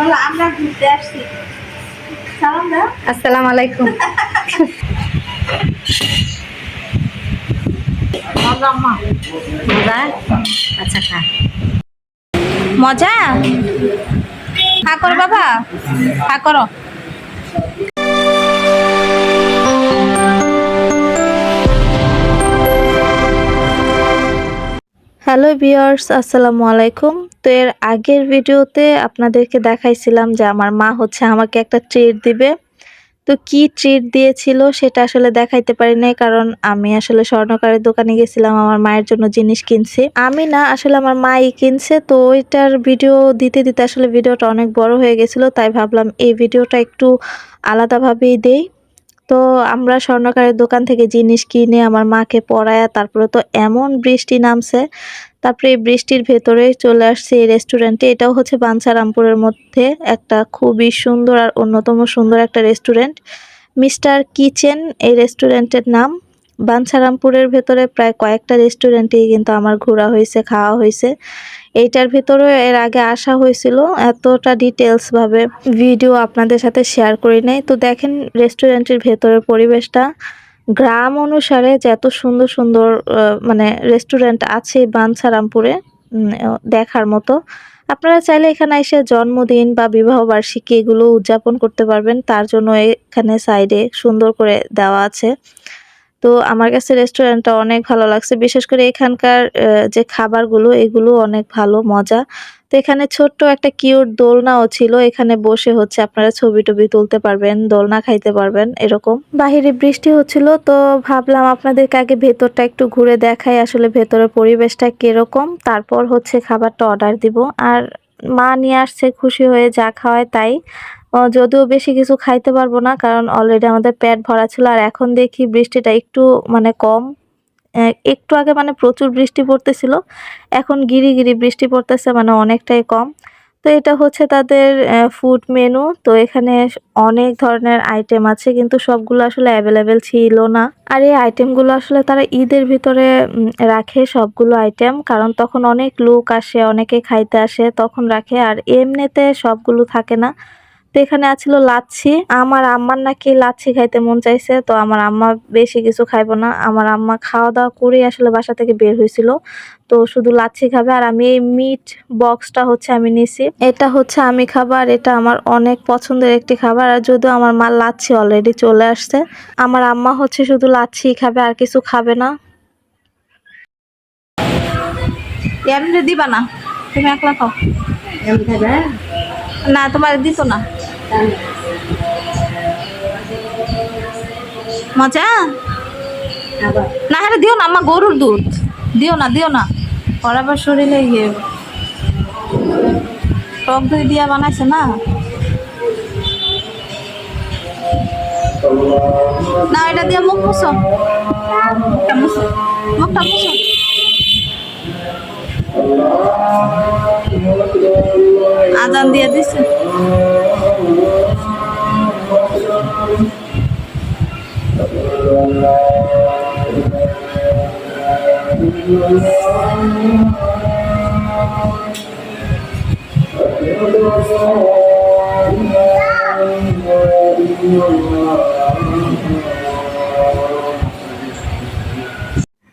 বলো আমরা ঘুরতে আসছি। সালাম দাও আসসালামু আলাইকুম। মজা? আচ্ছা খা। মজা? খা করো বাবা। খা করো। হ্যালো ভিউয়ার্স, আসসালামু আলাইকুম। তো এর আগের ভিডিওতে আপনাদেরকে দেখাইছিলাম যে আমার মা হচ্ছে আমাকে একটা ট্রিট দিবে। তো কি ট্রিট দিয়েছিল সেটা আসলে দেখাইতে পারি নাই, কারণ আমি আসলে স্বর্ণকারের দোকানে গেছিলাম, আমার মায়ের জন্য জিনিস কিনছি। আমি না, আসলে আমার মাই কিনছে, তো ওইটার ভিডিও দিতে দিতে আসলে ভিডিওটা অনেক বড় হয়ে গেছিল, তাই ভাবলাম এই ভিডিওটা একটু আলাদাভাবেই দেই। তো আমরা স্বর্ণকারের দোকান থেকে জিনিস কিনে আমার মাকে পড়ায়া তারপরে তো এমন বৃষ্টি নামছে, তারপরে এই বৃষ্টির ভেতরে চলে আসছে এই রেস্টুরেন্টে এটাও হচ্ছে বাঞ্ছারামপুরের মধ্যে একটা খুবই সুন্দর আর অন্যতম সুন্দর একটা রেস্টুরেন্ট মিস্টার কিচেন এই রেস্টুরেন্টের নাম। বাঞ্ছারামপুরের ভেতরে প্রায় কয়েকটা রেস্টুরেন্টেই কিন্তু আমার ঘোরা হয়েছে, খাওয়া হয়েছে। এইটার ভেতরে এর আগে আসা হয়েছিল এতটা ডিটেলস ভাবে ভিডিও আপনাদের সাথে শেয়ার করি নাই। তো দেখেন রেস্টুরেন্টের ভেতরের পরিবেশটা। গ্রাম অনুসারে যে এত সুন্দর সুন্দর মানে রেস্টুরেন্ট আছে বাঞ্ছারামপুরে উম, দেখার মতো। আপনারা চাইলে এখানে এসে জন্মদিন বা বিবাহ বার্ষিকী এগুলো উদযাপন করতে পারবেন। তার জন্য এখানে সাইডে সুন্দর করে দেওয়া আছে। তো আমার কাছে রেস্টুরেন্টটা অনেক ভালো লাগছে। বিশেষ করে এখানকার যে খাবারগুলো, এগুলো অনেক ভালো, মজা। তো এখানে ছোট্ট একটা কিউট দোলনাও ছিল। এখানে বসে হচ্ছে আপনারা ছবি টবি তুলতে পারবেন, দোলনা খাইতে পারবেন, এরকম। বাহিরে বৃষ্টি হচ্ছিল, তো ভাবলাম আপনাদেরকে আগে ভেতরটা একটু ঘুরে দেখাই, আসলে ভেতরের পরিবেশটা কীরকম। তারপর হচ্ছে খাবারটা অর্ডার দিব। আর মা নিয়ে আসছে, খুশি হয়ে যা খাওয়ায় তাই। যদিও বেশি কিছু খাইতে পারব না, কারণ অলরেডি আমাদের পেট ভরা ছিল, আর এখন দেখি বৃষ্টিটা একটু মানে কম। একটু আগে মানে প্রচুর বৃষ্টি পড়তেছিল, এখন গিরি গিরি বৃষ্টি পড়তেছে মানে অনেকটাই কম। তো এটা হচ্ছে তাদের ফুড মেনু তো এখানে অনেক ধরনের আইটেম আছে, কিন্তু সবগুলো আসলে অ্যাভেলেবেল ছিল না। আর এই আইটেমগুলো আসলে তারা ঈদের ভিতরে রাখে সবগুলো আইটেম কারণ তখন অনেক লোক আসে, অনেকে খাইতে আসে, তখন রাখে, আর এমনিতে সবগুলো থাকে না। তো এখানে আছিল লাচ্ছি। আমার আম্মার নাকি লাচ্ছি খাইতে মন চাইছে তো আমার আম্মা বেশি কিছু খাইবো না। আমার আম্মা খাওয়া দাওয়া করে আসলে বাসা থেকে বের হয়েছিল তো শুধু লাচ্ছি খাবে আর আমি এই মিট বক্সটা হচ্ছে আমি নিছি। এটা হচ্ছে আমি খাবার এটা আমার অনেক পছন্দের একটি খাবার। আর যদিও আমার মা লাচ্ছি অলরেডি চলে আসছে আমার আম্মা হচ্ছে শুধু লাচ্ছি খাবে আর কিছু খাবে না। এমনি দিবা না তুমি একলা খাও। না তোমার দিত না। মজা? না হ্যাঁ দিও না আমার গরুর দুধ। দিও না দিও না। ওর আবার শরীরে ইয়ে। টক দই দিয়া বানাইছে না? না, এটা দিয়া মুখ মুছো। মুখটা মুছো। মুখটা মুছো। আজান দিয়ে দিছে।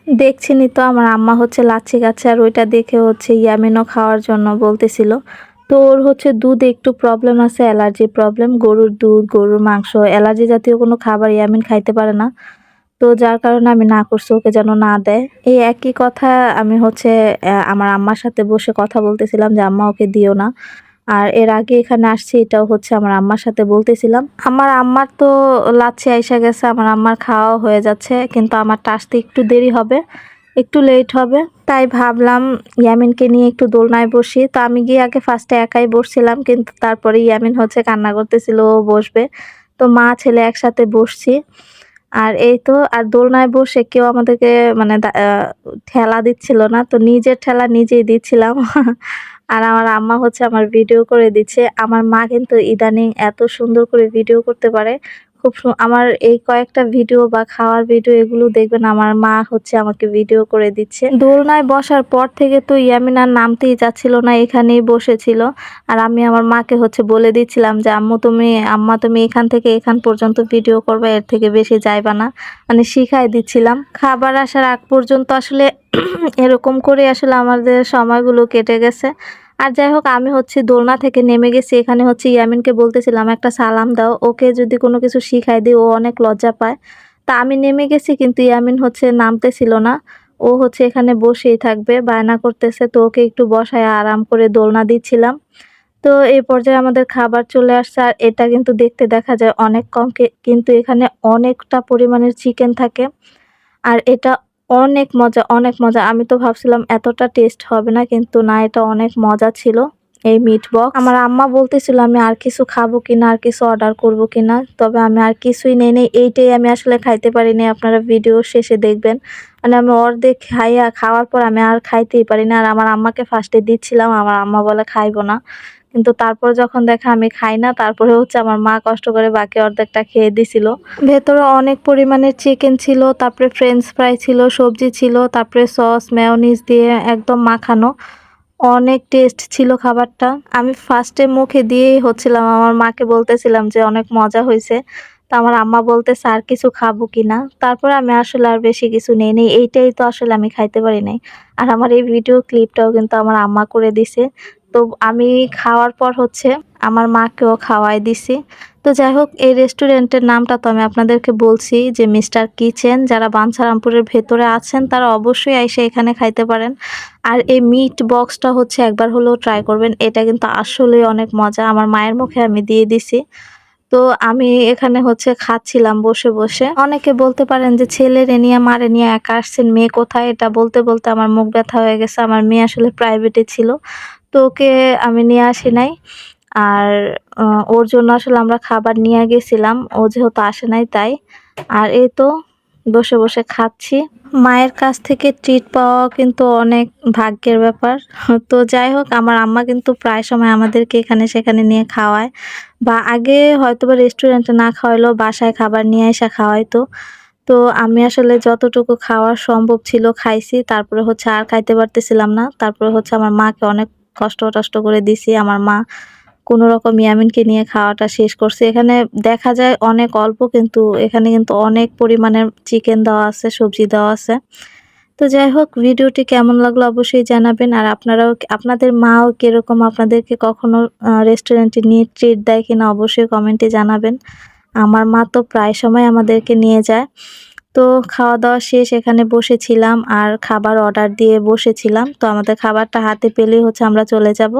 দেখছেনই তো আমার আম্মা হচ্ছে লাচ্ছি গাছে আর ওইটা দেখে হচ্ছে ইয়ামিনও খাওয়ার জন্য বলতেছিল। তো ওর হচ্ছে দুধে একটু প্রবলেম আছে, অ্যালার্জি প্রবলেম গরুর দুধ, গরুর মাংস, অ্যালার্জি জাতীয় কোনো খাবার ইয়ামিন খাইতে পারে না। তো যার কারণে আমি না করছি, ওকে যেন না দেয়। এই একই কথা আমি হচ্ছে আমার আম্মার সাথে বসে কথা বলতেছিলাম যে, আম্মা, ওকে দিও না। আর এর আগে এখানে আসছি, এটাও হচ্ছে আমার আম্মার সাথে বলতেছিলাম। আমার আম্মার তো লাচ্ছি আইসা গেছে, আমার আম্মার খাওয়া হয়ে যাচ্ছে, কিন্তু আমারটা আসতে একটু দেরি হবে। একটু লেট হবে। তাই ভাবলাম ইয়ামিনকে নিয়ে একটু দোলনায় বসি। তো আমি গিয়ে আগে ফার্স্টে একাই বসছিলাম, কিন্তু তারপরে ইয়ামিন হচ্ছে কান্না করতেছিল, ও বসবে। তো মা, ছেলে একসাথে বসছি। আর এই তো, আর দোলনায় বসে কেউ আমাদেরকে মানে ঠেলা দিচ্ছিল না। তো নিজের ঠেলা নিজেই দিচ্ছিলাম। আর আমার আম্মা হচ্ছে আমার ভিডিও করে দিচ্ছে। আমার মা কিন্তু ইদানিং এত সুন্দর করে ভিডিও করতে পারে। খুব আমার এই কয়েকটা ভিডিও বা খাওয়ার ভিডিও এগুলো দেখবেন, আমার মা হচ্ছে আমাকে ভিডিও করে দিচ্ছে। দোলনায় বসার পর থেকে তো ইয়ামিন আর নামতেই যাচ্ছিল না, এখানেই বসেছিল। আর আমি আমার মাকে হচ্ছে বলে দিচ্ছিলাম যে, আম্মু, তুমি, আম্মা, তুমি এখান থেকে এখান পর্যন্ত ভিডিও করবে, এর থেকে বেশি যাইবা না। মানে শিখাই দিচ্ছিলাম। খাবার আসার আগ পর্যন্ত আসলে এরকম করে আসলে আমাদের সময়গুলো কেটে গেছে। আর যাই হোক, আমি হচ্ছে দোলনা থেকে নেমে গেছি। এখানে হচ্ছে ইয়ামিনকে বলতেছিলাম, একটা সালাম দাও। ওকে যদি কোনো কিছু শিখাই দিই, ও অনেক লজ্জা পায়। তা আমি নেমে গেছি, কিন্তু ইয়ামিন হচ্ছে নামতেছিল না। ও হচ্ছে এখানে বসেই থাকবে, বায়না করতেছে। তো ওকে একটু বসায় আরাম করে দোলনা দিচ্ছিলাম। তো এই পর্যায়ে আমাদের খাবার চলে আসছে। আর এটা কিন্তু দেখতে দেখা যায় অনেক কম কিন্তু এখানে অনেকটা পরিমাণের চিকেন থাকে। আর এটা অনেক মজা অনেক মজা। আমি তো ভাবছিলাম এতটা টেস্ট হবে না, কিন্তু না, এটা অনেক মজা ছিল এই মিট বক্স আমার আম্মা বলতেছিল আমি আর কিছু খাব কিনা, আর কিছু অর্ডার করব কিনা, তবে আমি আর কিছুই নেই নেই, এইটাই আমি আসলে খাইতে পারিনি। আপনারা ভিডিও শেষে দেখবেন। মানে আমি অর্ধেক খাইয়া, খাওয়ার পর আমি আর খাইতেই পারি না আর আমার আম্মাকে ফার্স্টে দিচ্ছিলাম, আমার আম্মা বলে খাইবো না। কিন্তু তারপর যখন দেখা আমি খাই না, তারপরে হচ্ছে আমার মা কষ্ট করে বাকি অর্ধেকটা খেয়ে দিছিল। ভেতরে অনেক পরিমাণের চিকেন ছিল, তারপরে ফ্রেঞ্চ ফ্রাই ছিল, সবজি ছিল, তারপরে সস মেয়োনিজ দিয়ে একদম মাখানো। অনেক টেস্ট ছিল খাবারটা। আমি ফার্স্টে মুখে দিয়েই হচ্ছিলাম, আমার মাকে বলতেছিলাম যে অনেক মজা হয়েছে। তো আমার আম্মা বলতেছে আর কিছু খাব কিনা তারপরে আমি আসলে আর বেশি কিছু নেই নেই, এইটাই তো আসলে আমি খাইতে পারি নাই। আর আমার এই ভিডিও ক্লিপটাও কিন্তু আমার আম্মা করে দিছে। তো আমি খাওয়ার পর হচ্ছে আমার মাকেও খাওয়াই দিছি। তো যাই হোক, এই রেস্টুরেন্টের নামটা তো আমি আপনাদেরকে বলছি যে মিস্টার কিচেন। যারা বাঞ্ছারামপুরের ভেতরে আছেন, তারা অবশ্যই এসে এখানে খাইতে পারেন। আর এই মিট বক্সটা হচ্ছে একবার হলেও ট্রাই করবেন। এটা কিন্তু আসলেই অনেক মজা। আমার মায়ের মুখে আমি দিয়ে দিছি। তো আমি এখানে হচ্ছে খাচ্ছিলাম বসে বসে। অনেকে বলতে পারেন যে ছেলেরে নিয়ে মারে নিয়ে, একা আসছেন, মেয়ে কোথায়? এটা বলতে বলতে আমার মুখ ব্যথা হয়ে গেছে। আমার মেয়ে আসলে প্রাইভেটে ছিল। তো ওকে আমি নিয়ে আসি নাই। আর ওর জন্য আসলে আমরা খাবার নিয়ে গেছিলাম, ও যেহেতু আসে নাই তাই। আর এই তো বসে বসে খাচ্ছি। মায়ের কাছ থেকে ট্রিট পাওয়া কিন্তু অনেক ভাগ্যের ব্যাপার। তো যাই হোক, আমার আম্মা কিন্তু প্রায় সময় আমাদেরকে এখানে সেখানে নিয়ে খাওয়ায়। বা আগে হয়তো বা রেস্টুরেন্টে না খাওয়াইলেও বাসায় খাবার নিয়ে এসে খাওয়াইতো। তো আমি আসলে যতটুকু খাওয়ার সম্ভব ছিল খাইছি, তারপরে হচ্ছে আর খাইতে পারতেছিলাম না। তারপরে হচ্ছে আমার মাকে অনেক কষ্ট টষ্ট করে দিছি। আমার মা কোনো রকম ইয়ামিনকে নিয়ে খাওয়াটা শেষ করছে। এখানে দেখা যায় অনেক অল্প কিন্তু এখানে কিন্তু অনেক পরিমাণের চিকেন দেওয়া আছে, সবজি দেওয়া আছে। তো যাই হোক, ভিডিওটি কেমন লাগল অবশ্যই জানাবেন। আর আপনারাও আপনাদের মাও কীরকম, আপনাদেরকে কখনো রেস্টুরেন্টে নিয়ে ট্রিট দেয় কিনা অবশ্যই কমেন্টে জানাবেন। আমার মা তো প্রায় সময় আমাদেরকে নিয়ে যায়। তো খাওয়া দাওয়া শেষ, এখানে বসেছিলাম আর খাবার অর্ডার দিয়ে বসেছিলাম। তো আমাদের খাবারটা হাতে পেলেই হচ্ছে আমরা চলে যাব।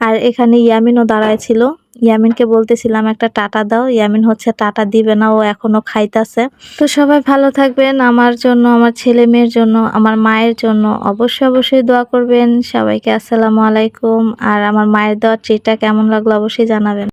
আর এখানে ইয়ামিনও দাঁড়ায় ছিল। ইয়ামিনকে বলতেছিলাম, একটা টাটা দাও। ইয়ামিন হচ্ছে, টাটা দিবে না, ও এখনও খাইতাছে। তো সবাই ভালো থাকবেন, আমার জন্য, আমার ছেলে মেয়ের জন্য, আমার মায়ের জন্য। অবশ্যই অবশ্যই দোয়া করবেন। সবাইকে আসসালামু আলাইকুম। আর আমার মায়ের দেওয়া ট্রিটটা কেমন লাগল অবশ্যই জানাবেন।